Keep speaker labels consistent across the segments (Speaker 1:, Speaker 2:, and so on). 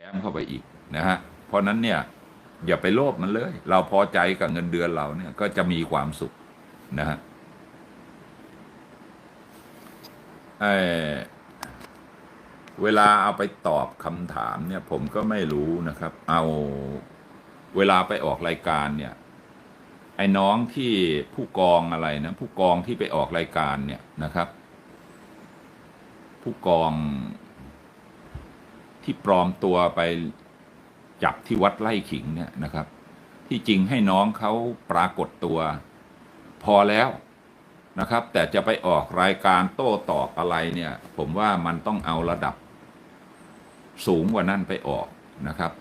Speaker 1: แย้มเข้าไปอีกนะฮะเพราะนั้นเนี่ยอย่าไปโลภมันเลย เราพอใจกับเงินเดือนเราเนี่ยก็จะมีความสุขนะฮะเอ่อเวลาเอาไปตอบคำถามเนี่ยผมก็ไม่รู้นะครับ เอาเวลาไปออกรายการเนี่ยไอ้น้องที่ผู้กองอะไรนะผู้กองที่ไปออกรายการเนี่ยนะครับ ผู้กอง ที่ปลอมตัวไปจับที่วัดไร่ขิงเนี่ยนะครับ ที่จริงให้น้องเขาปรากฏตัวพอแล้วนะครับ แต่จะไปออกรายการโต้ตอบอะไรเนี่ย ผมว่ามันต้องเอาระดับ สูงกว่านั้นไปออกนะครับ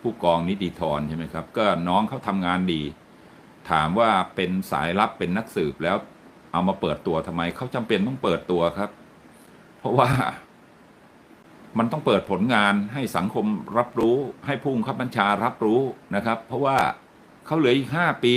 Speaker 1: ผู้กองนิติธรใช่ไหมครับ ก็น้องเขาทำงานดี ถามว่าเป็นสายลับเป็นนักสืบแล้วเอามาเปิดตัวทำไมเขาจำเป็นต้องเปิดตัวครับ เพราะว่า มันต้องเปิดผลงานให้สังคมรับรู้ให้ผู้บังคับบัญชารับรู้นะครับ เพราะว่าเขาเหลืออีกห้าปี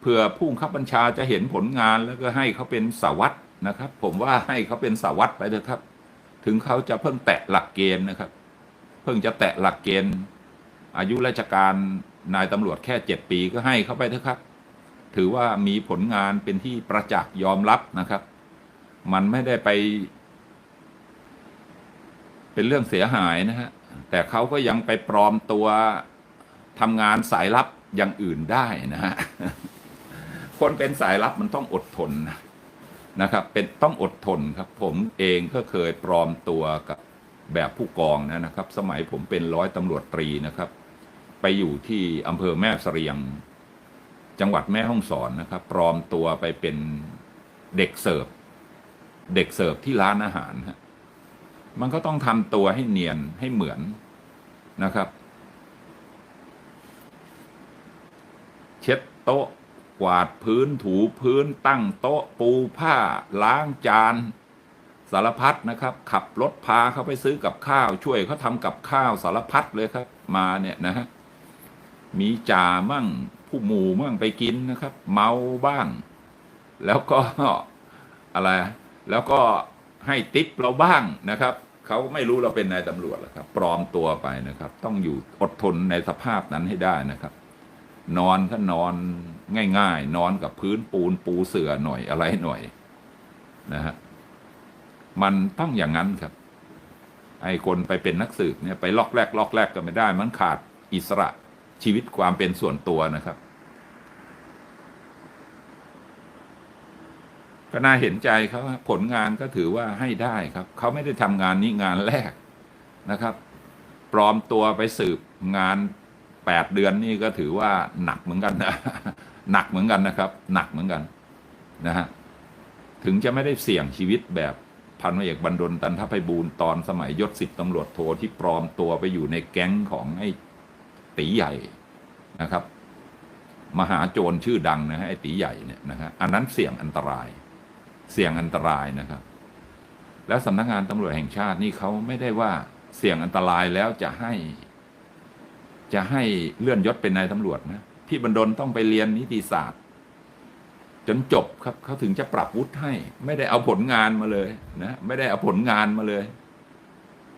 Speaker 1: เผื่อผู้บังคับบัญชาจะเห็นผลงานแล้วก็ให้เขาเป็นสาวัตรนะครับ ผมว่าให้เขาเป็นสาวัตรไปเถอะครับ ถึงเขาจะเพิ่งแตะหลักเกณฑ์นะครับ เพิ่งจะแตะหลักเกณฑ์ อายุราชการนายตำรวจแค่เจ็ดปีก็ให้เขาไปเถอะครับ ถือว่ามีผลงานเป็นที่ประจักษ์ยอมรับนะครับ มันไม่ได้ไป เป็นเรื่องเสียหายนะฮะ แต่เขาก็ยังไปปลอมตัวทำงานสายลับอย่างอื่นได้นะฮะ คนเป็นสายลับมันต้องอดทนนะนะครับ เป็นต้องอดทนครับ ผมเองก็เคยปลอมตัวกับแบบผู้กองนะนะครับ สมัยผมเป็นร้อยตำรวจตรีนะครับ ไปอยู่ที่อำเภอแม่เสรียง จังหวัดแม่ฮ่องสอนนะครับ ปลอมตัวไปเป็นเด็กเสิร์ฟเด็กเสิร์ฟที่ร้านอาหารฮะ มันก็ต้องทำตัวให้เนียนให้เหมือนนะครับ เช็ดโต๊ะกวาดพื้นถูพื้นตั้งโต๊ะปูผ้า ล้างจาน สารพัดนะครับ ขับรถพาเขาไปซื้อกับข้าว ช่วยเขาทำกับข้าวสารพัดเลยครับ มาเนี่ยนะฮะมีจ่ามั่ง ผู้หมู่มั่งไปกินนะครับ เมาบ้าง แล้วก็อะไร แล้วก็ ให้ติปเราบ้างนะครับเขาไม่รู้เราเป็นนายตำรวจหรอกครับ ปลอมตัวไปนะครับ ต้องอยู่อดทนในสภาพนั้นให้ได้นะครับ นอนก็นอนง่าย ๆ นอนกับพื้นปูนปูเสื่อหน่อยอะไรหน่อยนะฮะมันต้องอย่างนั้นครับ ไอ้คนไปเป็นนักสืบเนี่ยไปลอกแรกลอกแรกก็ไม่ได้ มันขาดอิสระชีวิตความเป็นส่วนตัวนะครับ ก็น่าเห็นใจเขาผลงานก็ถือว่าให้ได้ครับ เขาไม่ได้ทำงานนี้งานแรกนะครับ ปลอมตัวไปสืบงานแปดเดือนนี่ก็ถือว่าหนักเหมือนกันนะหนักเหมือนกันนะครับ หนักเหมือนกันนะฮะถึงจะไม่ได้เสี่ยงชีวิตแบบพันวเอกบรรดลตันทภัยบูลย์ตอนสมัยยศสิบตำรวจโทที่ปลอมตัวไปอยู่ในแก๊งของไอ้ตีใหญ่นะครับ มหาโจรชื่อดังนะฮะไอ้ตีใหญ่เนี่ยนะฮะอันนั้นเสี่ยงอันตราย เสี่ยงอันตรายนะครับ แล้วสำนักงานตำรวจแห่งชาตินี่เขาไม่ได้ว่าเสี่ยงอันตรายแล้วจะให้ จะให้เลื่อนยศเป็นนายตำรวจนะพี่บรรดลต้องไปเรียนนิติศาสตร์ จนจบครับเขาถึงจะปรับวุฒิให้ ไม่ได้เอาผลงานมาเลยนะ ไม่ได้เอาผลงานมาเลย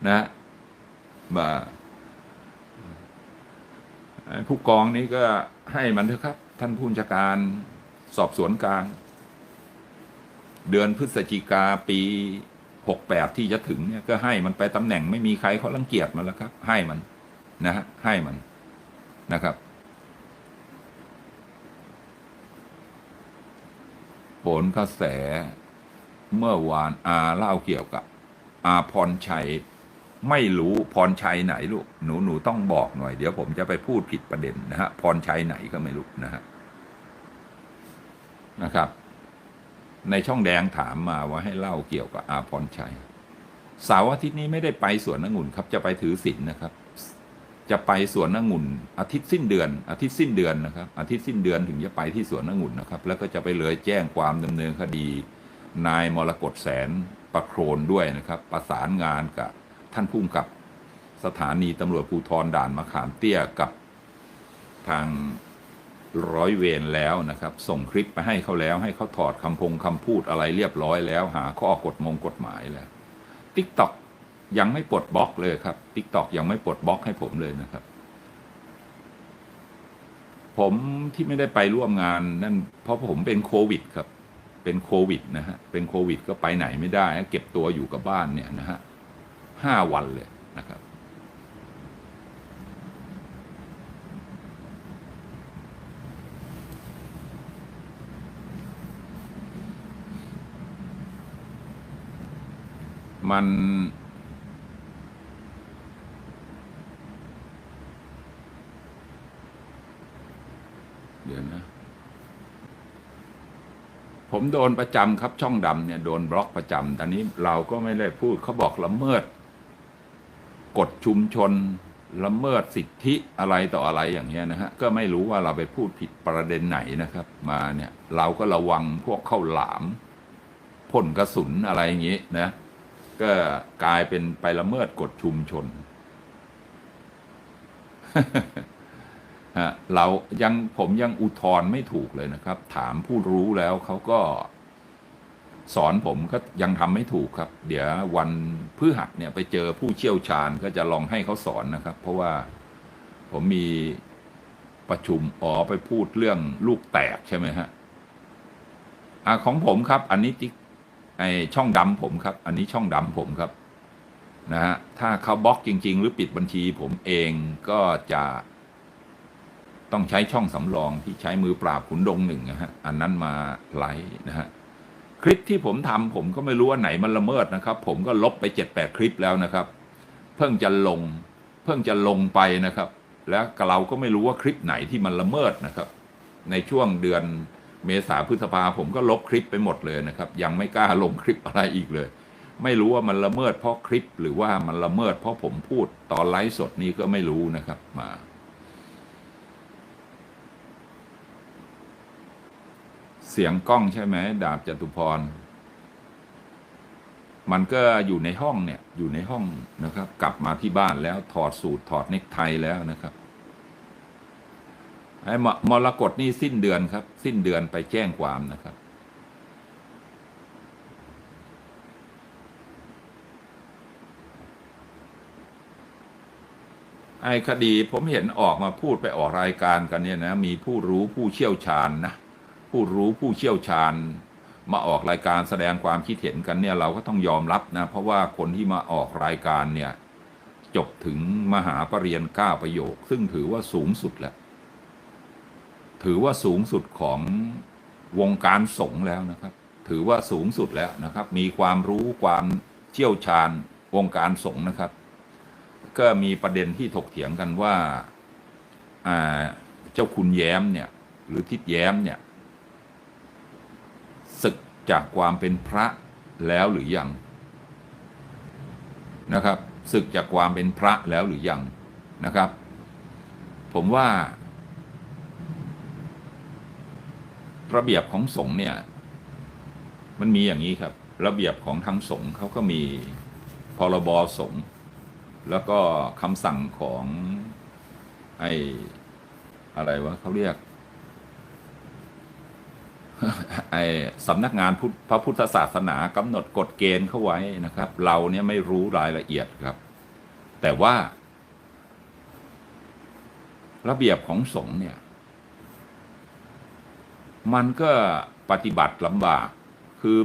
Speaker 1: นะมาผู้กองนี้ก็ให้มันเถอะครับ ท่านผู้บัญชาการสอบสวนกลาง เดือนพฤศจิกาปีหกแปดที่จะถึงเนี่ยก็ให้มันไปตำแหน่งไม่มีใครเขารังเกียจมันแล้วครับ ให้มันนะฮะให้มันนะครับผลกระแสเมื่อวานอาเล่าเกี่ยวกับ อาพรชัย ไม่รู้พรชัยไหนลูกหนูหนูต้องบอกหน่อย เดี๋ยวผมจะไปพูดผิดประเด็นนะฮะพรชัยไหนก็ไม่รู้นะฮะนะครับ ในช่องแดงถามมาว่าให้เล่าเกี่ยวกับอาพรชัยเสาร์อาทิตย์นี้ไม่ได้ไปสวนองุ่นครับ จะไปถือศีลนะครับ จะไปสวนองุ่น อาทิตย์สิ้นเดือน อาทิตย์สิ้นเดือนนะครับ อาทิตย์สิ้นเดือนถึงจะไปที่สวนองุ่นนะครับ แล้วก็จะไปเลยแจ้งความดำเนินคดี นายมรกตแสนประโครนด้วยนะครับ ประสานงานกับท่านผู้กำกับสถานีตำรวจภูธรด่านมะขามเตี้ยกับทาง ร้อยเวรแล้วนะครับ ส่งคลิปไปให้เขาแล้ว ให้เขาถอดคำพงคำพูดอะไรเรียบร้อยแล้ว หาข้อกฎมงกฎหมายแล้วทิกตอกยังไม่ปลดบล็อกเลยครับทิกตอกยังไม่ปลดบล็อกให้ผมเลยนะครับ ผมที่ไม่ได้ไปร่วมงานนั่นเพราะผมเป็นโควิดครับ เป็นโควิดนะฮะ เป็นโควิดก็ไปไหนไม่ได้ เก็บตัวอยู่กับบ้านเนี่ยนะฮะห้าวันเลยนะครับ มัน เดี๋ยวนะ ผมโดนประจำครับช่องดำเนี่ยโดนบล็อกประจำตอนนี้เราก็ไม่ได้พูดเขาบอกละเมิด กฎชุมชนละเมิดสิทธิอะไรต่ออะไรอย่างเงี้ยนะฮะ ก็ไม่รู้ว่าเราไปพูดผิดประเด็นไหนนะครับ มาเนี่ย เราก็ระวังพวกเข้าหลามพ่นกระสุนอะไรอย่างงี้นะ ก็กลายเป็นไปละเมิดกฎชุมชนฮะเรายังผมยังอุทธรณ์ไม่ถูกเลยนะครับ ถามผู้รู้แล้วเขาก็สอนผมก็ยังทำไม่ถูกครับ เดี๋ยววันพฤหัสเนี่ยไปเจอผู้เชี่ยวชาญก็จะลองให้เขาสอนนะครับ เพราะว่าผมมีประชุมอ๋อไปพูดเรื่องลูกแตกใช่ไหมฮะอ่าของผมครับ อันนี้ติ๊ก ไอช่องดำผมครับ อันนี้ช่องดำผมครับนะฮะถ้าเขาบล็อกจริง ๆ หรือปิดบัญชีผมเองก็จะต้องใช้ช่องสำรองที่ใช้มือปราบขุนดงหนึ่งนะฮะอันนั้นมาไลฟ์นะฮะคลิปที่ผมทำผมก็ไม่รู้ว่าไหนมันละเมิดนะครับ ผมก็ลบไปเจ็ดแปดคลิปแล้วนะครับ เพิ่งจะลง เพิ่งจะลงไปนะครับ แล้วเราก็ไม่รู้ว่าคลิปไหนที่มันละเมิดนะครับ ในช่วงเดือน เมษาพฤษภาผมก็ลบคลิปไปหมดเลยนะครับ ยังไม่กล้าลงคลิปอะไรอีกเลย ไม่รู้ว่ามันละเมิดเพราะคลิปหรือว่ามันละเมิดเพราะผมพูดตอนไลฟ์สดนี้ก็ไม่รู้นะครับมาเสียงกล้องใช่ไหมดาบจตุพร มันก็อยู่ในห้องเนี่ย อยู่ในห้องนะครับ กลับมาที่บ้านแล้วถอดสูตรถอดเนคไทแล้วนะครับ ไอ้มรกตนี่สิ้นเดือนครับ สิ้นเดือนไปแจ้งความนะครับ ไอ้คดีผมเห็นออกมาพูดไปออกรายการกันเนี่ยนะ มีผู้รู้ผู้เชี่ยวชาญนะ ผู้รู้ผู้เชี่ยวชาญ มาออกรายการแสดงความคิดเห็นกันเนี่ย เราก็ต้องยอมรับนะ เพราะว่าคนที่มาออกรายการเนี่ย จบถึงมหาปรริญญาเก้าประโยค ซึ่งถือว่าสูงสุดแหล้ว ถือว่าสูงสุดของวงการสงฆ์แล้วนะครับ ถือว่าสูงสุดแล้วนะครับ มีความรู้ความเชี่ยวชาญวงการสงฆ์นะครับ ก็มีประเด็นที่ถกเถียงกันว่าอ่าเจ้าคุณแย้มเนี่ยหรือทิดแย้มเนี่ยศึกจากความเป็นพระแล้วหรือยังนะครับศึกจากความเป็นพระแล้วหรือยังนะครับ ผมว่า ระเบียบของสงฆ์เนี่ย มันมีอย่างนี้ครับ ระเบียบของทางสงฆ์เขาก็มีพรบสงฆ์แล้วก็คำสั่งของไอ้อะไรวะเขาเรียกไอ้สำนักงานพุทธพระพุทธศาสนากำหนดกฎเกณฑ์เข้าไว้นะครับ เราเนี่ยไม่รู้รายละเอียดครับ แต่ว่า ระเบียบของสงฆ์เนี่ย มันก็ปฏิบัติลำบาก คือ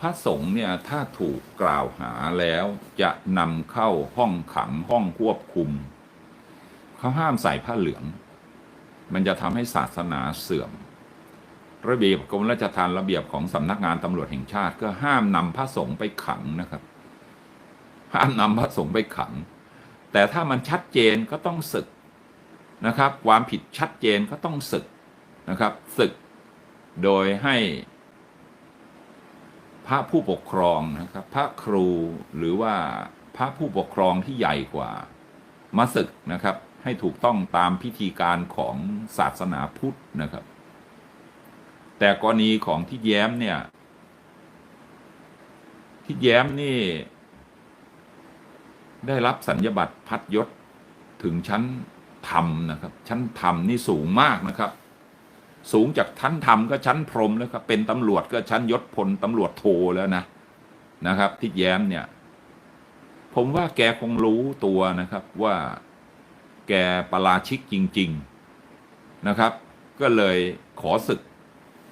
Speaker 1: พระสงฆ์เนี่ยถ้าถูกกล่าวหาแล้วจะนำเข้าห้องขังห้องควบคุม เขาห้ามใส่ผ้าเหลือง มันจะทำให้ศาสนาเสื่อม ระเบียบกรมราชทานระเบียบของสำนักงานตำรวจแห่งชาติ ก็ห้ามนำพระสงฆ์ไปขังนะครับ ห้ามนำพระสงฆ์ไปขัง แต่ถ้ามันชัดเจนก็ต้องศึกนะครับ ความผิดชัดเจนก็ต้องศึกนะครับศึก โดยให้พระผู้ปกครองนะครับ พระครูหรือว่าพระผู้ปกครองที่ใหญ่กว่ามาศึกนะครับ ให้ถูกต้องตามพิธีการของศาสนาพุทธนะครับ แต่กรณีของที่แย้มเนี่ย ที่แย้มนี่ ได้รับสัญญบัตรพัดยศถึงชั้นธรรมนะครับ ชั้นธรรมนี่สูงมากนะครับ สูงจากชั้นธรรมก็ชั้นพรหมแล้วครับเป็นตำรวจก็ชั้นยศพลตำรวจโทแล้วนะนะครับที่แย้มเนี่ย ผมว่าแกคงรู้ตัวนะครับว่าแกประราชิกจริง ๆนะครับ ก็เลยขอศึก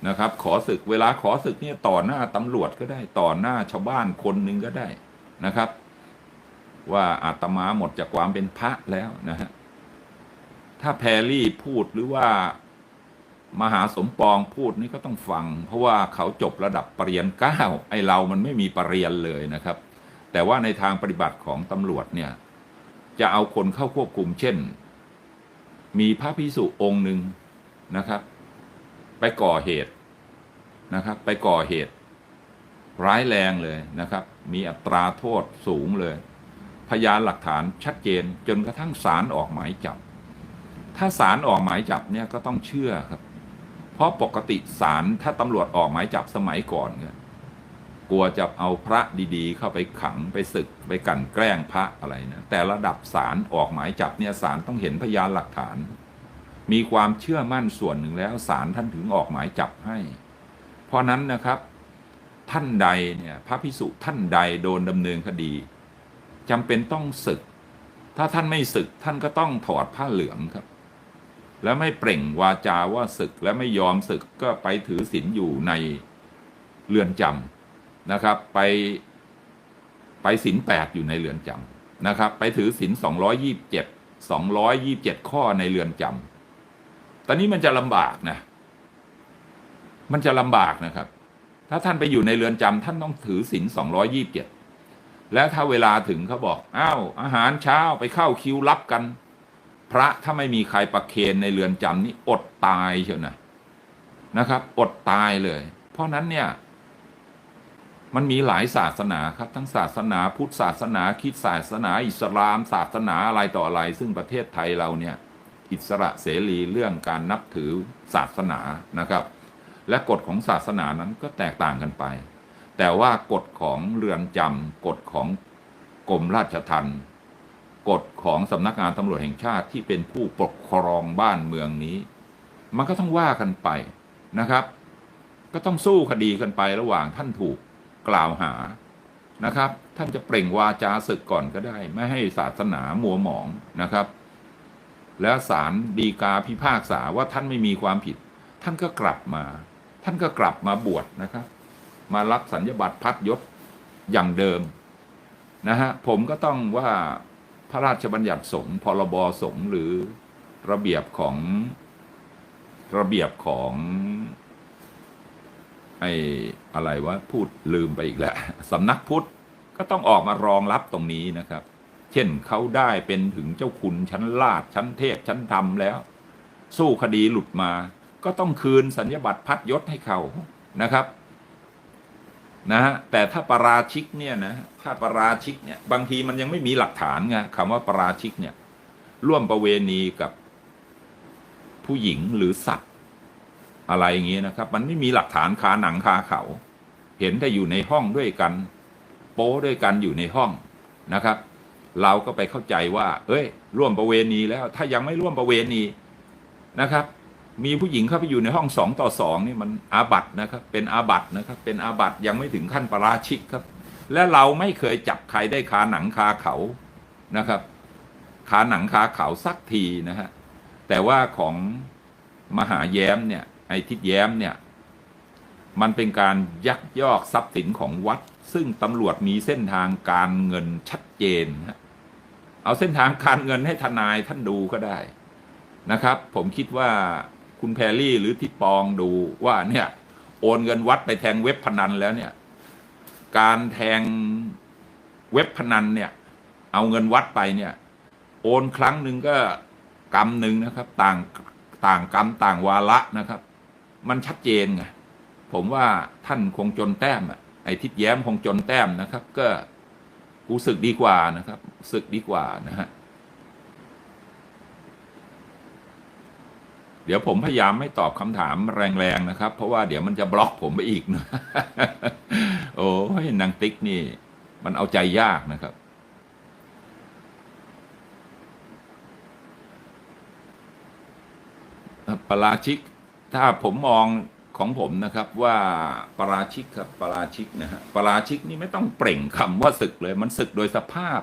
Speaker 1: นะครับ ขอศึกเวลาขอศึกเนี่ยต่อหน้าตำรวจก็ได้ต่อหน้าชาวบ้านคนหนึ่งก็ได้นะครับ ว่าอาตมาหมดจากความเป็นพระแล้วนะฮะถ้าแพรรี่พูดหรือว่า มหาสมปองพูดนี่ก็ต้องฟัง เพราะว่าเขาจบระดับปรริญญาเก้าไอเรามันไม่มีปรริญญาเลยนะครับ แต่ว่าในทางปฏิบัติของตำรวจเนี่ย จะเอาคนเข้าควบคุม เช่น มีพระพิสุองค์หนึ่งนะครับ ไปก่อเหตุนะครับ ไปก่อเหตุ ร้ายแรงเลยนะครับ มีอัตราโทษสูงเลย พยานหลักฐานชัดเจนจนกระทั่งศาลออกหมายจับ ถ้าศาลออกหมายจับเนี่ยก็ต้องเชื่อครับ เพราะปกติศาลถ้าตำรวจออกหมายจับสมัยก่อนเนี่ยกลัวจะเอาพระดีๆ เข้าไปขังไปศึกไปกันแกล้งพระอะไรนะแต่ระดับศาลออกหมายจับเนี่ยศาลต้องเห็นพยานหลักฐาน มีความเชื่อมั่นส่วนหนึ่งแล้วศาลท่านถึงออกหมายจับให้ เพราะนั้นนะครับท่านใดเนี่ยพระพิสุท่านใดโดนดำเนินคดีจำเป็นต้องศึก ถ้าท่านไม่ศึกท่านก็ต้องถอดผ้าเหลืองครับ แล้วไม่เปล่งวาจาว่าศึกและไม่ยอมศึกก็ไปถือศีลอยู่ในเรือนจำนะครับ ไปไปศีลแปดอยู่ในเรือนจำนะครับ ไปถือศีลสองร้อยี่บเจ็ดสองร้อยยี่บเจ็ดข้อในเรือนจำตอนนี้มันจะลำบากนะ มันจะลำบากนะครับ ถ้าท่านไปอยู่ในเรือนจำท่านต้องถือศีลสองร้อยี่บเจ็ดแล้วถ้าเวลาถึงเขาบอกอ้าวอาหารเช้าไปเข้าคิวรับกัน พระถ้าไม่มีใครประเคนในเรือนจำนี่อดตายเชียวนะนะครับ อดตายเลย เพราะนั้นเนี่ยมันมีหลายศาสนาครับ ทั้งศาสนาพุทธศาสนาคิดศาสนา อิสลาม ศาสนาอะไรต่ออะไร ซึ่งประเทศไทยเราเนี่ยอิสระเสรีเรื่องการนับถือศาสนานะครับ และกฎของศาสนานั้นก็แตกต่างกันไป แต่ว่ากฎของเรือนจำกฎของกรมราชทัณฑ์ กฎของสำนักงานตำรวจแห่งชาติที่เป็นผู้ปกครองบ้านเมืองนี้ มันก็ต้องว่ากันไปนะครับ ก็ต้องสู้คดีกันไประหว่างท่านถูกกล่าวหานะครับ ท่านจะเปล่งวาจาศึกก่อนก็ได้ ไม่ให้ศาสนามัวหมองนะครับ แล้วศาลดีกาพิพากษาว่าท่านไม่มีความผิด ท่านก็กลับมา ท่านก็กลับมาบวชนะครับ มารับสัญญบัตรพัดยศอย่างเดิมนะฮะผมก็ต้องว่า ระราชบัญญัติสงฆ์พรบสงฆ์หรือระเบียบของระเบียบของไอ้อะไรวะพูดลืมไปอีกแล้วสำนักพุทธก็ต้องออกมารองรับตรงนี้นะครับ เช่นเขาได้เป็นถึงเจ้าคุณชั้นลาดชั้นเทพชั้นธรรมแล้ว สู้คดีหลุดมา ก็ต้องคืนสัญญบัตรพัดยศให้เขานะครับ นะฮะแต่ถ้าปราชิกเนี่ยนะถ้าปราชิกเนี่ยบางทีมันยังไม่มีหลักฐานไงคำว่าปราชิกเนี่ยร่วมประเวณีกับผู้หญิงหรือสัตว์อะไรอย่างนี้ยนะครับ มันไม่มีหลักฐานคาหนังคาเขา เห็นแต่อยู่ในห้องด้วยกัน โป้ด้วยกันอยู่ในห้องนะครับ เราก็ไปเข้าใจว่า เอ้ย ร่วมประเวณีแล้ว ถ้ายังไม่ร่วมประเวณีนะครับ มีผู้หญิงเข้าไปอยู่ในห้องสองต่อสองนี่มันอาบัตนะครับ เป็นอาบัตนะครับ เป็นอาบัตยังไม่ถึงขั้นปาราชิกครับ และเราไม่เคยจับใครได้คาหนังคาเขานะครับ คาหนังคาเขาสักทีนะฮะแต่ว่าของมหาแย้มเนี่ยไอทิดแย้มเนี่ย มันเป็นการยักยอกทรัพย์สินของวัด ซึ่งตำรวจมีเส้นทางการเงินชัดเจนฮะเอาเส้นทางการเงินให้ทนายท่านดูก็ได้นะครับ ผมคิดว่า คุณแพรรี่หรือทิดปองดูว่าเนี่ย โอนเงินวัดไปแทงเว็บพนันแล้วเนี่ย การแทงเว็บพนันเนี่ย เอาเงินวัดไปเนี่ย โอนครั้งหนึ่งก็กรรมหนึ่งนะครับ ต่างต่างกรรมต่างวาระนะครับ มันชัดเจนไงผมว่าท่านคงจนแต้มอะไอ้ทิดแย้มคงจนแต้มนะครับ ก็กูศึกดีกว่านะครับศึกดีกว่านะฮะ เดี๋ยวผมพยายามไม่ตอบคำถามแรงๆนะครับ เพราะว่าเดี๋ยวมันจะบล็อกผมไปอีกนะโอ้ยนางติ๊กนี่ มันเอาใจยากนะครับ ปราชิก ถ้าผมมองของผมนะครับว่าปราชิกครับปราชิกนะฮะปราชิกนี่ไม่ต้องเปล่งคำว่าศึกเลย มันศึกโดยสภาพ